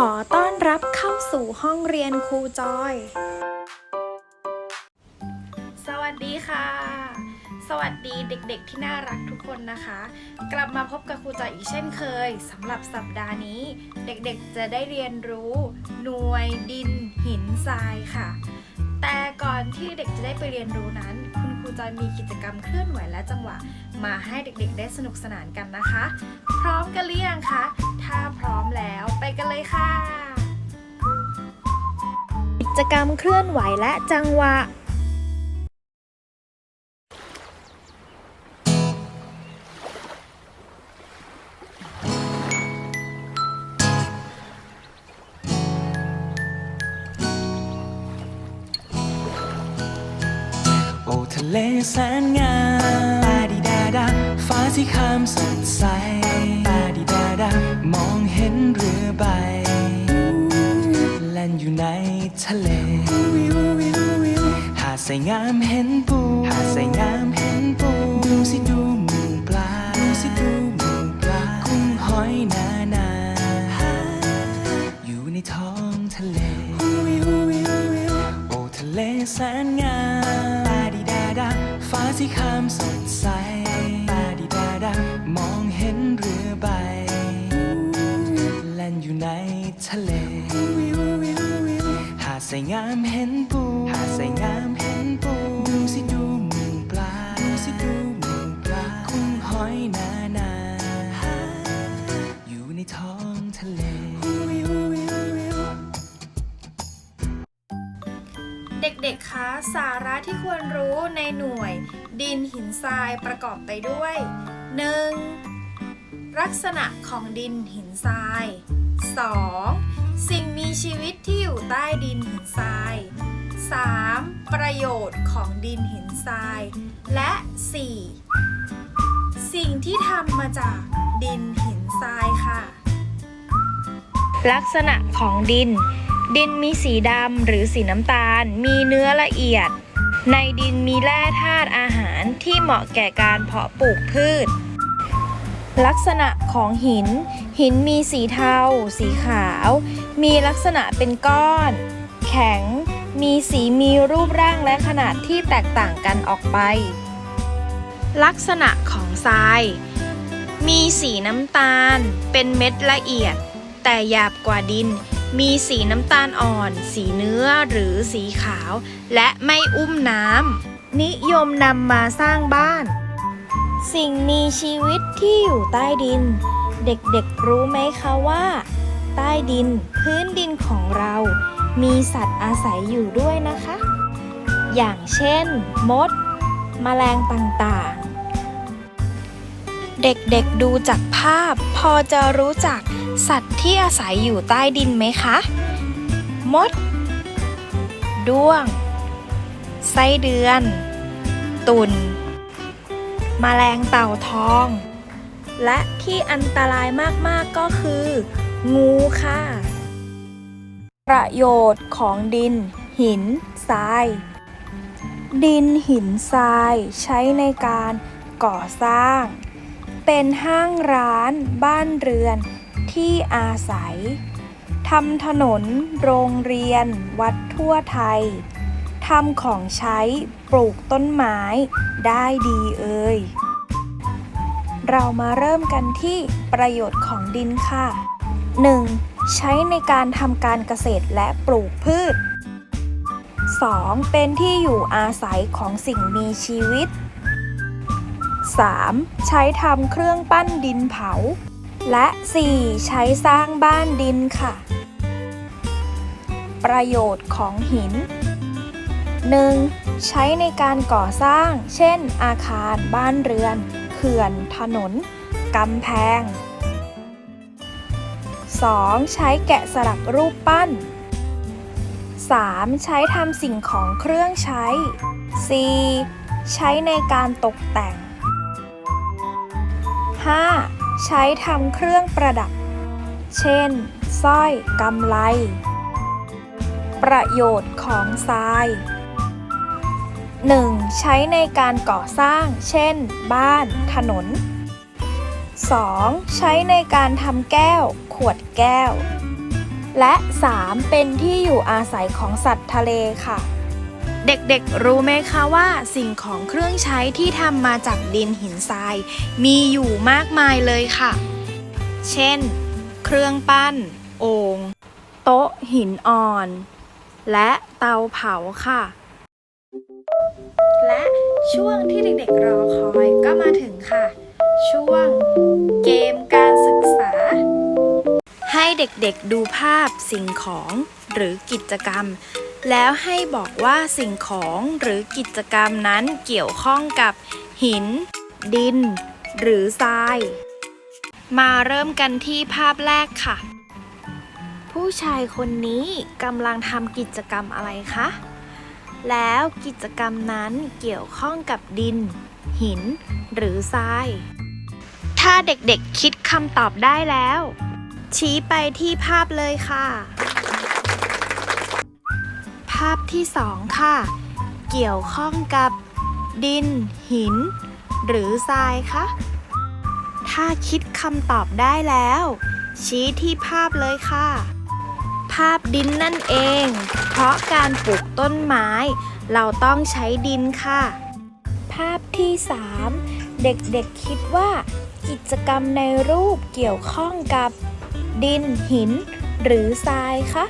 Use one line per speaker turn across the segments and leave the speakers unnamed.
ขอต้อนรับเข้าสู่ห้องเรียนครูจอย สวัสดีค่ะ สวัสดีเด็กๆที่น่ารักทุกคนนะคะ กลับมาพบกับครูจอยอีกเช่นเคยสำหรับสัปดาห์นี้ เด็กๆจะได้เรียนรู้ หน่วยดิน หินทรายค่ะ แต่ก่อนที่เด็กจะได้ไปเรียนรู้นั้น คุณครูจอยมีกิจกรรมเคลื่อนไหวและจังหวะ มาให้เด็กๆได้สนุกสนานกันนะคะ พร้อมกันหรือยังคะ เลยค่ะ กิจกรรมเคลื่อนไหวและจังหวะ
โอ้ทะเลแสนงามปาดิดาดาฟ้าที่คามสดใส ในทะเลหาดใสงามเห็นปูหาดใสงามเห็นปูดูสิดูหมูปลาดูสิดูหมูปลากุ้งหอยนานาอยู่ในท้องทะเลโอ้ทะเลแสนงามปาดิดาดาฟ้าที่คามสดาดใสงามเห็นปูหาดใสงามเห็นปู ดูสิดูหมูปลา ดูสิดูหมูปลา กุ้งหอยนานา อยู่ในท้องทะเล
เด็กๆ คะ สาระที่ควรรู้ในหน่วย ดินหินทรายประกอบไปด้วย 1. ลักษณะของดินหินทราย 2. สิ่งมีชีวิตที่อยู่ใต้ดินหินทราย 3. ประโยชน์ของดินหินทราย และ 4. สิ่งที่ทำมาจากดินหินทรายค่ะ ลักษณะของดิน ดินมีสีดำหรือสีน้ำตาล มีเนื้อละเอียด ในดินมีแร่ธาตุอาหารที่เหมาะแก่การเพาะปลูกพืช ลักษณะของหิน หินมีสีเทา สีขาว มีลักษณะเป็นก้อน แข็ง มีสีมีรูปร่างและขนาดที่แตกต่างกันออกไป ลักษณะของทราย มีสีน้ำตาล เป็นเม็ดละเอียด แต่หยาบกว่าดิน มีสีน้ำตาลอ่อน สีเนื้อหรือสีขาว และไม่อุ้มน้ำนิยมนำมาสร้างบ้าน สิ่งมีชีวิตที่อยู่ใต้ดิน เด็กๆรู้ไหมคะว่า ใต้ดินพื้นดินของเรา มีสัตว์อาศัยอยู่ด้วยนะคะ อย่างเช่น มด แมลงต่างๆ เด็กๆดูจากภาพ พอจะรู้จักสัตว์ที่อาศัยอยู่ใต้ดินไหมคะ มด ด้วง ไส้เดือน ตุ่น แมลงเต่าทอง และที่อันตรายมากๆก็คือ งูค่ะ ประโยชน์ของดิน หินทราย ดินหินทรายใช้ในการก่อสร้าง เป็นห้างร้านบ้านเรือนที่อาศัยทำถนน โรงเรียน วัดทั่วไทย ทำของใช้ปลูกต้นไม้ได้ดีเอ่ย เรามาเริ่มกันที่ประโยชน์ของดินค่ะ 1. ใช้ในการทำการเกษตรและปลูกพืช 2. เป็นที่อยู่อาศัยของสิ่งมีชีวิต 3. ใช้ทำเครื่องปั้นดินเผา และ 4. ใช้สร้างบ้านดินค่ะ ประโยชน์ของหิน 1. ใช้ในการก่อสร้าง เช่น อาคาร บ้านเรือน เขื่อน ถนน กำแพง 2. ใช้แกะสลักรูปปั้น 3. ใช้ทำสิ่งของเครื่องใช้ 4. ใช้ในการตกแต่ง 5. ใช้ทำเครื่องประดับ เช่น สร้อย กำไล ประโยชน์ของทราย 1. ใช้ในการก่อสร้าง เช่น บ้าน ถนน 2. ใช้ในการทำแก้ว ขวดแก้ว และ 3. เป็นที่อยู่อาศัยของสัตว์ทะเลค่ะ เด็กๆ รู้ไหมคะว่า สิ่งของเครื่องใช้ที่ทำมาจากดินหินทราย มีอยู่มากมายเลยค่ะ เช่น เครื่องปั้น โอ่งโต๊ะหินอ่อน และเตาเผาค่ะ และช่วงที่เด็กๆรอคอยก็มาถึงค่ะ ช่วงเกมการศึกษา ให้เด็กๆดูภาพสิ่งของหรือกิจกรรม แล้วให้บอกว่าสิ่งของหรือกิจกรรมนั้นเกี่ยวข้องกับหิน ดิน หรือทราย มาเริ่มกันที่ภาพแรกค่ะ ผู้ชายคนนี้กำลังทำกิจกรรมอะไรคะ แล้วกิจกรรมนั้นเกี่ยวข้องกับดิน หิน หรือทราย ถ้าเด็กๆคิดคำตอบได้แล้ว ชี้ไปที่ภาพเลยค่ะ ภาพที่สองค่ะ เกี่ยวข้องกับ ดิน หิน หรือทรายคะถ้าคิดคำตอบได้แล้ว ชี้ที่ภาพเลยค่ะ ภาพดินนั่นเอง เพราะการปลูกต้นไม้ เราต้องใช้ดินค่ะ ภาพที่ 3 เด็กๆคิดว่า กิจกรรมในรูปเกี่ยวข้องกับ ดินหิน หรือทรายคะ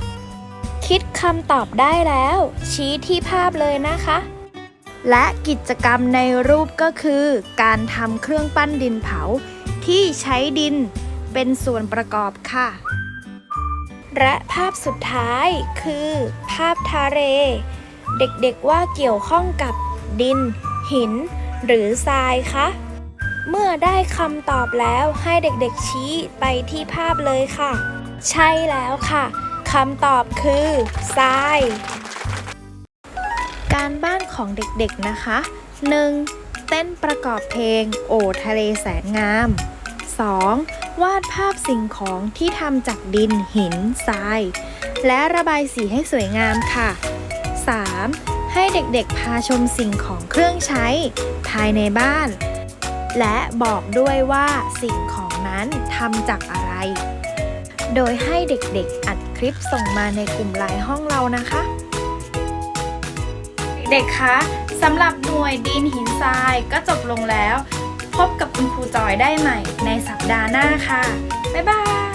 คิดคำตอบได้แล้ว ชี้ที่ภาพเลยนะคะ และกิจกรรมในรูปก็คือ การทำเครื่องปั้นดินเผาที่ใช้ดินเป็นส่วนประกอบค่ะ และภาพสุดท้ายคือ ภาพทะเล เด็กๆว่าเกี่ยวข้องกับดิน หิน หรือทรายคะ เมื่อได้คำตอบแล้วให้เด็กๆชี้ไปที่ภาพเลยค่ะ ใช่แล้วค่ะคำตอบคือทราย การบ้านของเด็กๆนะคะ 1. เต้นประกอบเพลง โอทะเลแสนงาม 2. วาดภาพสิ่งของที่ทำจากดิน หิน ทราย และระบายสีให้สวยงามค่ะ 3. ให้เด็กๆ พาชมสิ่งของเครื่องใช้ ภายในบ้าน และบอกด้วยว่าสิ่งของนั้นทำจากอะไร โดยให้เด็กๆ อัดคลิปส่งมาในกลุ่มไลน์ห้องเรานะคะ เด็กๆ คะสำหรับหน่วยดินหินทรายก็จบลงแล้ว พบกับคุณครูจอยได้ใหม่ในสัปดาห์หน้าค่ะ บ๊ายบาย